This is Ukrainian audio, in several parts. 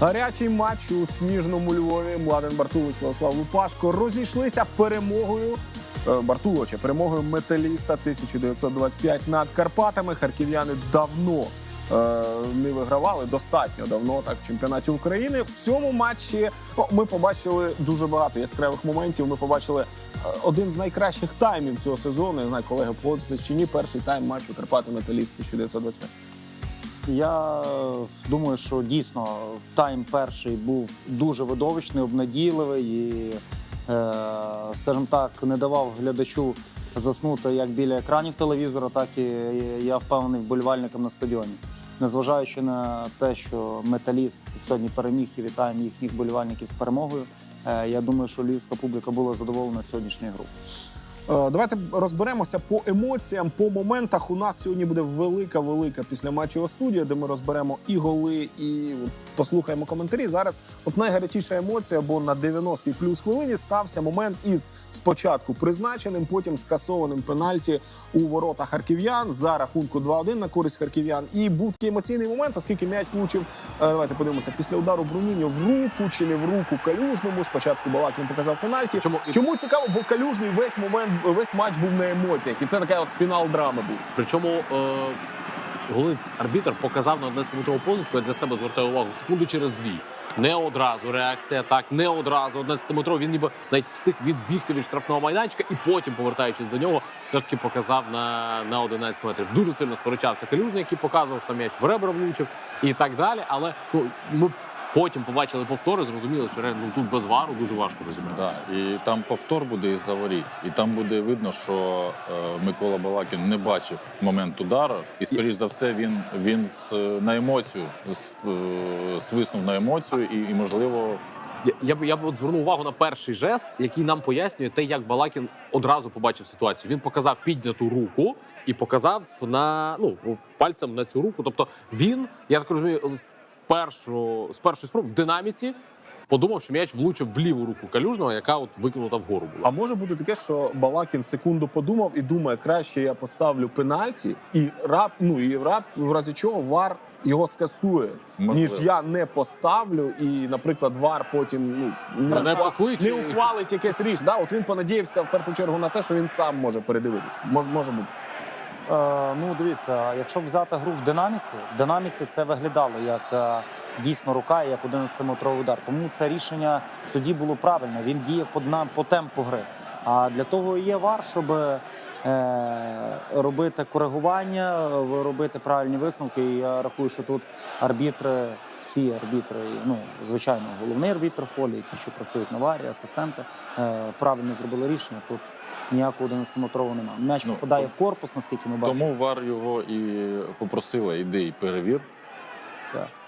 Гарячий матч у сніжному Львові. Младен Бартулович Славослав Лупашко розійшлися перемогою. е, Бартуловича перемогою металіста 1925 над Карпатами. Харків'яни давно е, не вигравали достатньо давно так в чемпіонаті України. В цьому матчі ну, ми побачили дуже багато яскравих моментів. Ми побачили е, один з найкращих таймів цього сезону. Я знаю, колеги погодяться чи ні. Перший тайм матчу Карпати Металіст 1925. Я думаю, що дійсно тайм перший був дуже видовищний, обнадійливий і, е, скажімо так, не давав глядачу заснути як біля екранів телевізора, так і я впевнений вболівальникам на стадіоні. Незважаючи на те, що металіст сьогодні переміг і вітаємо їхніх вболівальників з перемогою. е, Я думаю, що львівська публіка була задоволена сьогоднішньою грою. Е, Давайте розберемося по емоціям, по моментах. У нас сьогодні буде велика, велика післяматчева студія, де ми розберемо і голи, і послухаємо коментарі. Зараз от найгарячіша емоція, бо на 90-й плюс хвилині стався момент із спочатку призначеним, потім скасованим пенальті у ворота харків'ян за рахунку 2-1 на користь харків'ян. І був такий емоційний момент, оскільки м'яч влучив. е, Давайте подивимося після удару Бруніньо в руку чи не в руку калюжному. Спочатку Балакін показав пенальті. Чому- Чому цікаво, бо калюжний весь момент, весь матч був на емоціях, і це така от фінал драми був. Причому е, головний арбітр показав на 11-метрову позичку, я для себе звертаю увагу, секунду через дві. Не одразу реакція, так, не одразу. 11-метровий він ніби навіть встиг відбігти від штрафного майданчика і потім, повертаючись до нього, все ж таки показав на, на 11 метрів. Дуже сильно сперечався Калюжний, який показував, що там м'яч в ребра влучив і так далі. Але ну, ми потім побачили повтори, зрозуміли, що реально ну, тут без вару дуже важко розібратися. Да, і там повтор буде із заворіт. І там буде видно, що е, Микола Балакін не бачив момент удару, і скоріш за все він, він з, на емоцію з, е, свиснув на емоцію, і, і можливо. Я, я б я б от звернув увагу на перший жест, який нам пояснює те, як Балакін одразу побачив ситуацію. Він показав підняту руку і показав на ну пальцем на цю руку. Тобто він, я так розумію, першу з першої спроби в динаміці подумав, що м'яч влучив в ліву руку калюжного, яка от викинута вгору була. А може бути таке, що Балакін секунду подумав і думає, краще я поставлю пенальті, і рап, ну і рап, в разі чого вар його скасує, Можливо. ніж я не поставлю, і, наприклад, вар потім ну не ухва- покличе. не ухвалить якесь річ. Да? От він понадіявся в першу чергу на те, що він сам може передивитися. Може, може бути. Е, ну, дивіться, якщо взяти гру в динаміці, в динаміці це виглядало як е, дійсно рука як 11-метровий удар. Тому це рішення судді було правильне. Він діяв по, дина- по темпу гри. А для того є вар, щоб е, робити коригування, е, робити правильні висновки. І я рахую, що тут арбітри, всі арбітри, ну звичайно, головний арбітр в полі, ті, що працюють на варі, асистенти, е, правильно зробили рішення. Тут ніякого 11-метрового немає. М'яч Ну, попадає в корпус, наскільки ми бачимо. Тому вар його і попросила, іди і перевір.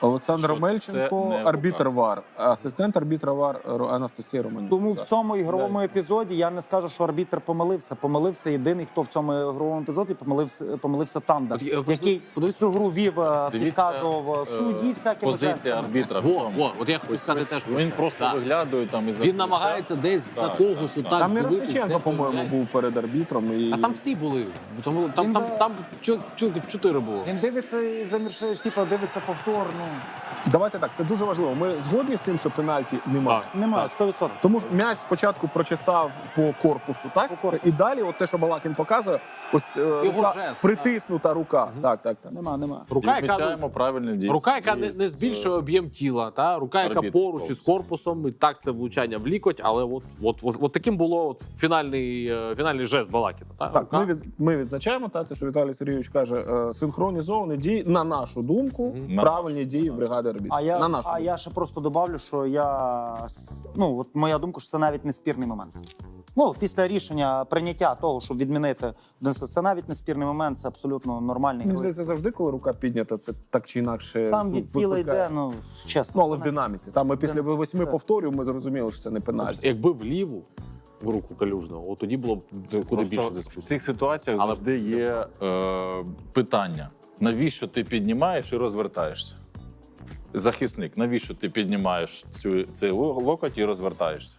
Олександр Що Мельченко, це не арбітр. ВАР, асистент арбітра ВАР Ро- Анастасія Романюк. Тому в цьому ігровому епізоді я не скажу, що арбітр помилився. Помилився єдиний, хто в цьому ігровому епізоді помилився, помилився Танда, От я просто який подивіться- цю гру вів, е, Дивіться, підказував е, судді всякими позиція жестами. арбітра в Во, цьому. во, от я хотів Ось- сказати ось теж про Він це. просто Так. виглядає там із Він намагається десь за Так, когось так, отак Там дивитись, Мірошниченко, де по-моєму, був перед арбітром. І... А там всі були. Там, там, Він там, би- там, чо- чо- чотири було. Він дивиться і заміршує, типу, дивиться повтор. Ну Давайте так, це дуже важливо. Ми згодні з тим, що пенальті немає. Так. немає 100%. Тому ж м'яч спочатку прочесав по корпусу, так? По корпусу. І далі, от те, що Балакін показує, ось е, Його рука, жест, притиснута рука. Так, так, так. Нема, нема. Рука, яка, Відмічаємо правильні дії. рука, яка не, не збільшує об'єм тіла, та? рука, яка Арбітр поруч із корпусом, і так це влучання в лікоть, але от, от, от, от таким було от фінальний, е, фінальний жест Балакіна. Та? Так, Рука. ми, від, ми відзначаємо та, те, що Віталій Сергійович каже, е, синхронізовані дії, на нашу думку, правильні дії бригади арбітрів. А я, на нашу а я ще просто добавлю, що я ну от моя думка, що це навіть не спірний момент. Ну, після рішення прийняття того, щоб відмінити 11, це навіть не спірний момент, це абсолютно нормальний. Мені здається, завжди, коли рука піднята, це так чи інакше. Там ну, від тіла викликає. йде, ну чесно. Ну, але в динаміці. Там ми після восьми повторів ми зрозуміли, що це не пенальті. Якби вліву в руку калюжного, от тоді було б куди Просто більше в дискусій. цих ситуаціях завжди є е, питання: навіщо ти піднімаєш і розвертаєшся? Захисник, навіщо ти піднімаєш цю, цей локоть і розвертаєшся,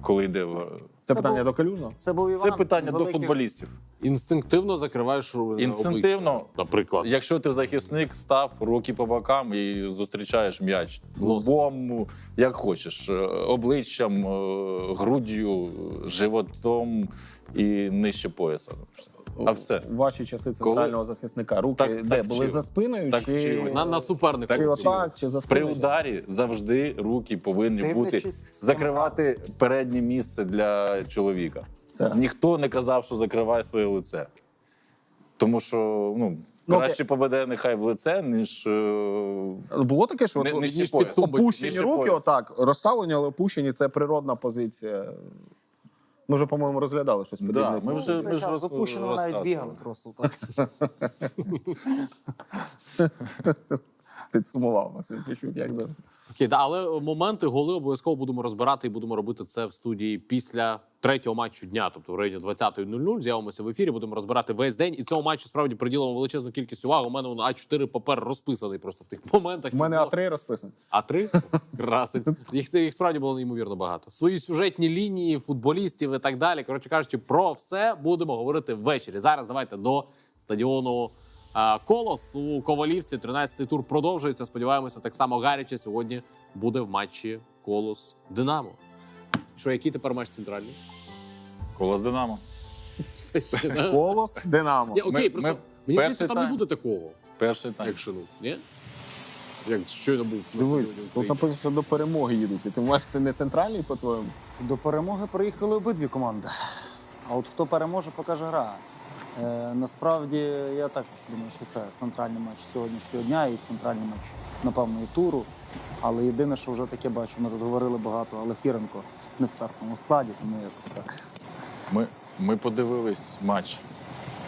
коли йде в. Це Це питання був- до калюжного? Це був Іван Це питання до футболістів. Інстинктивно закриваєш Інстинктивно, обличчя, наприклад. Якщо ти захисник, став руки по бокам і зустрічаєш м'яч Лосом. лбом, як хочеш, е, обличчям, е, груддю, животом і нижче пояса. А все. Ваші часи центрального захисника. Руки Так- де так були вчили. за спиною, Так чи, вчили. На, на суперника. чи отак, чи за При спиною? ударі завжди руки повинні Дивлячись бути ким закривати переднє місце для чоловіка. Так. Ніхто не казав, що закривай своє лице. Тому що ну, Ну, краще победе нехай в лице, ніж. е, Було таке, що Не- от, нижче ніж під опущені Нижче руки, отак, розставлені, але опущені це природна позиція. Ми вже, по-моєму, розглядали щось подібне. ми вже- ми ж роз- запущено навіть бігали просто так. підсумував Максим Пічук, як завжди. Окей, да, але моменти, голи обов'язково будемо розбирати і будемо робити це в студії після третього матчу дня, тобто в районі 20.00. З'явимося в ефірі, будемо розбирати весь день. І цьому матчу справді приділимо величезну кількість уваги. У мене воно А4 папер розписаний просто в тих моментах. У мене Було- А3 розписано. А три красить. Їх, їх справді було неймовірно багато. Свої сюжетні лінії, футболістів і так далі. Коротше кажучи, про все будемо говорити ввечері. Зараз давайте до стадіону. Колос у Ковалівці. 13-й тур продовжується. Сподіваємося, так само гаряче сьогодні буде в матчі Колос Динамо. Що, який тепер матч центральний? Колос Динамо. Все ще да? Колос, Динамо. Ні, окей, Ми- просто ми мені перший здається, там не тайм. буде такого, Перший тайм. як шину. Ні? Як щойно був на Дивись, стадіоні тут України. написано, що до перемоги їдуть. І ти маєш це не центральний, по-твоєму? До перемоги приїхали обидві команди. А от хто переможе, покаже гра. Е, насправді я також думаю, що це центральний матч сьогоднішнього дня і центральний матч, напевно, і туру. Але єдине, що вже таке бачу, ми тут говорили багато, але Фіренко не в стартовому складі, тому якось так. Ми, ми подивились матч.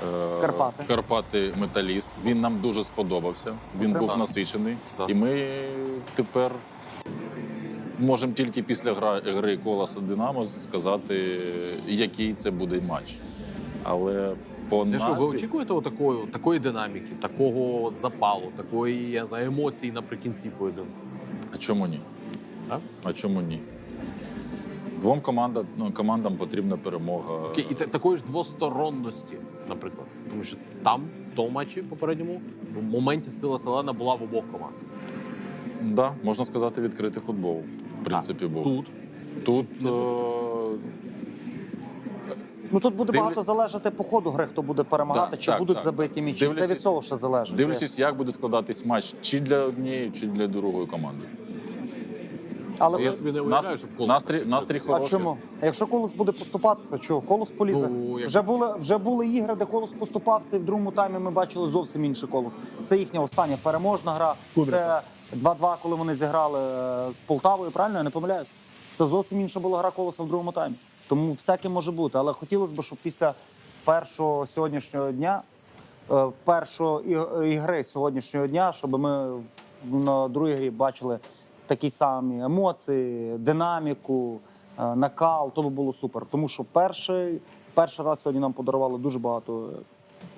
е, Карпати. Карпати Металіст. Він нам дуже сподобався. Він Окремо. був насичений. Так. І ми тепер можемо тільки після гра, гри Колоса Динамо сказати, який це буде матч. Але по Я що, ви очікуєте такої, такої динаміки, такого запалу, такої я за емоцій наприкінці поєдинку? а чому ні? А? А чому ні? Двом командам, ну, командам потрібна перемога. Окей, і такої ж двосторонності, наприклад. Тому що там, в тому матчі попередньому, в моменті сила селена була в обох команд. Да, можна сказати, відкритий футбол. В принципі, був. Тут Тут е, Ну тут буде Дивлю- багато залежати по ходу гри, хто буде перемагати, Так, чи так, будуть так. забиті м'ячі. Це від цього ще залежить. Дивлячись, як буде складатись матч чи для однієї, чи для другої команди. Але я собі не уявляю, щоб коло. настрій, настрій А чому? А якщо колос буде поступатися, чого? Колос полізе. Ну, як- Вже були вже були ігри, де колос поступався, і в другому таймі ми бачили зовсім інший колос. Це їхня остання переможна гра. Це 2-2, коли вони зіграли е, з Полтавою. Правильно я не помиляюсь? Це зовсім інша була гра колоса в другому таймі. Тому всяке може бути. Але хотілося б, щоб після першого сьогоднішнього дня, е, першої іг- ігри сьогоднішнього дня, щоб ми на другій грі бачили такі самі емоції, динаміку, е, накал. То би було супер. Тому що перший, перший раз сьогодні нам подарували дуже багато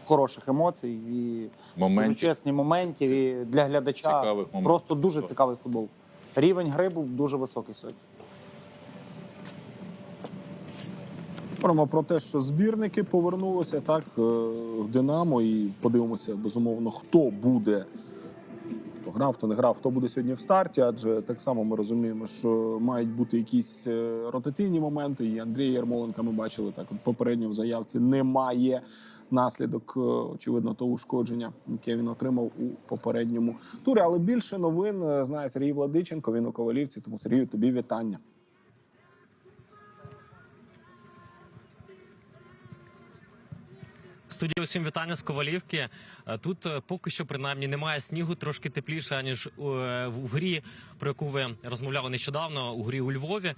хороших емоцій і скажу чесні моментів. І для глядача Цікавих моментів. просто дуже цікавий футбол. Рівень гри був дуже високий сьогодні. Говоримо про те, що збірники повернулися так е, в Динамо, і подивимося безумовно, хто буде. Хто грав, хто не грав, хто буде сьогодні в старті, адже так само ми розуміємо, що мають бути якісь е, ротаційні моменти. І Андрія Ярмоленка ми бачили так. Попередньо в заявці немає наслідок, е, очевидно, того ушкодження, яке він отримав у попередньому турі. Але більше новин знає Сергій Владиченко. Він у Ковалівці. Тому Сергію, тобі вітання. Студія усім вітання з Ковалівки. Е, Тут е, поки що принаймні немає снігу, трошки тепліше ніж е, в грі, про яку ви розмовляли нещодавно у грі у Львові.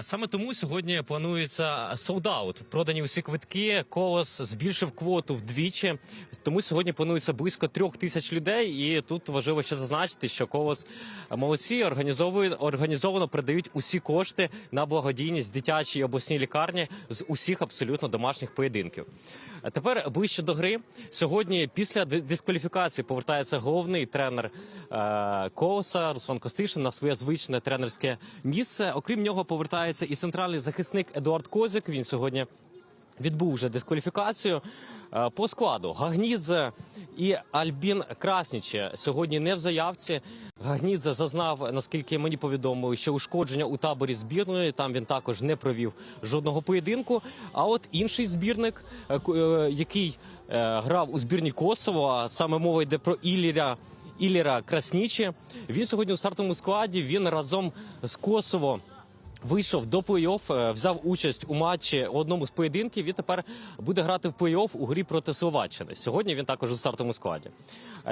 Саме тому сьогодні планується солдаут. Продані усі квитки. Колос збільшив квоту вдвічі. Тому сьогодні планується близько трьох тисяч людей. І тут важливо ще зазначити, що колос молодці організовано передають усі кошти на благодійність дитячій обласній лікарні з усіх абсолютно домашніх поєдинків. Тепер ближче до гри. Сьогодні після дискваліфікації повертається головний тренер е, Колоса Руслан Костишин на своє звичне тренерське місце. Окрім нього, повертається і центральний захисник Едуард Козик. Він сьогодні відбув вже дискваліфікацію. Е, По складу Гагнідзе і Альбін Красніче сьогодні не в заявці. Гагнідзе зазнав, наскільки мені повідомили, що ушкодження у таборі збірної. Там він також не провів жодного поєдинку. А от інший збірник, е, е, який грав у збірні Косово, а саме мова йде про Ілліра. Ілліра Краснічі. Він сьогодні у стартовому складі. Він разом з Косово вийшов до плей-офф, е, взяв участь у матчі у одному з поєдинків і тепер буде грати в плей-офф у грі проти Словаччини. Сьогодні він також у стартовому складі.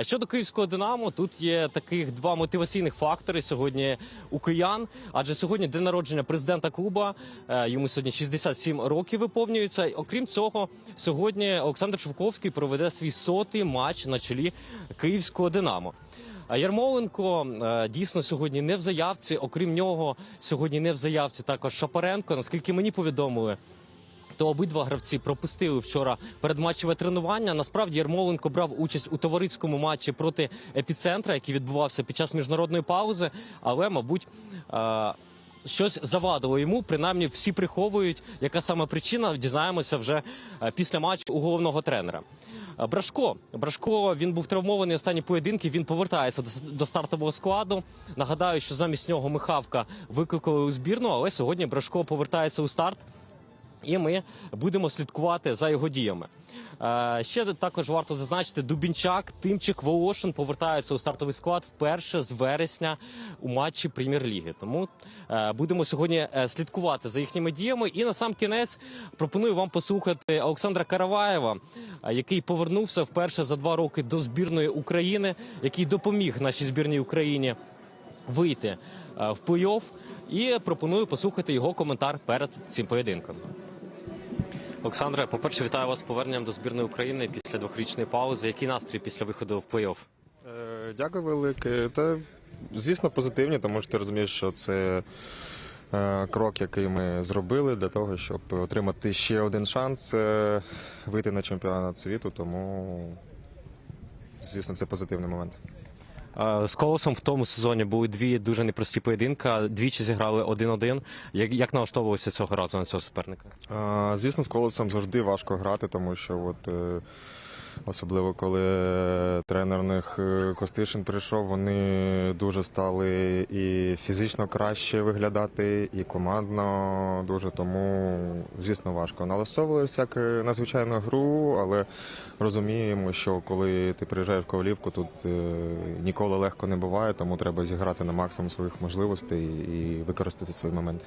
Щодо київського Динамо, тут є таких два мотиваційних фактори сьогодні у киян. Адже сьогодні день народження президента клуба. е, Йому сьогодні 67 років виповнюється. Окрім цього, сьогодні Олександр Шовковський проведе свій сотий матч на чолі київського Динамо. Ярмоленко е, дійсно сьогодні не в заявці. Окрім нього, сьогодні не в заявці також Шапаренко. Наскільки мені повідомили, то обидва гравці пропустили вчора передматчеве тренування. Насправді Ярмоленко брав участь у товариському матчі проти епіцентра, який відбувався під час міжнародної паузи. Але, мабуть, е, щось завадило йому. Принаймні, всі приховують, яка саме причина. Дізнаємося вже е, після матчу у головного тренера. Е, Брашко Брашко він був травмований останні поєдинки. Він повертається до, до стартового складу. Нагадаю, що замість нього Михавка викликали у збірну, але сьогодні Брашко повертається у старт. І ми будемо слідкувати за його діями. Е, ще також варто зазначити, Дубінчак, Тимчик, Волошин повертаються у стартовий склад вперше з вересня у матчі прем'єр-ліги. Тому е, будемо сьогодні е, слідкувати за їхніми діями. І на сам кінець пропоную вам послухати Олександра Караваєва, який повернувся вперше за два роки до збірної України, який допоміг нашій збірній Україні вийти в плей-офф. І пропоную послухати його коментар перед цим поєдинком. Олександре, по-перше, вітаю вас з поверненням до збірної України після двохрічної паузи. Який настрій після виходу в плей-офф? Е, Дякую велике. Та звісно, позитивні, тому що ти розумієш, що це е, крок, який ми зробили для того, щоб отримати ще один шанс е, вийти на чемпіонат світу. Тому, звісно, це позитивний момент. Е, З колосом в тому сезоні були дві дуже непрості поєдинка. Двічі зіграли один-один. Як, як налаштовувалися цього разу на цього суперника? А, Звісно, з колесом завжди важко грати, тому що от. Е, Особливо коли тренер них е, Костишин прийшов, вони дуже стали і фізично краще виглядати, і командно дуже тому, звісно, важко. Налаштовувалися як е, на звичайну гру, але розуміємо, що коли ти приїжджаєш в Ковалівку, тут е, ніколи легко не буває, тому треба зіграти на максимум своїх можливостей і використати свої моменти.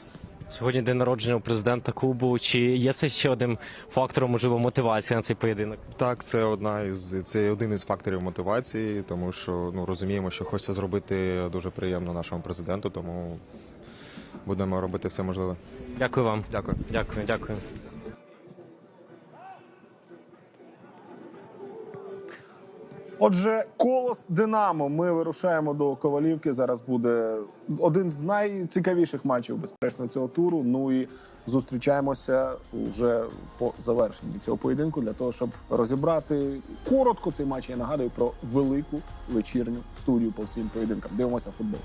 Сьогодні день народження у президента Кубу. Чи є це ще одним фактором, можливо, мотивації на цей поєдинок? Так, це одна із це один із факторів мотивації, тому що ну розуміємо, що хочеться зробити дуже приємно нашому президенту, тому будемо робити все можливе. Дякую вам. Дякую. Дякую, дякую. Отже, колос Динамо. Ми вирушаємо до Ковалівки. Зараз буде один з найцікавіших матчів, безперечно, цього туру. Ну і зустрічаємося вже по завершенні цього поєдинку для того, щоб розібрати коротко цей матч. Я нагадую про велику вечірню студію по всім поєдинкам. Дивимося футбол.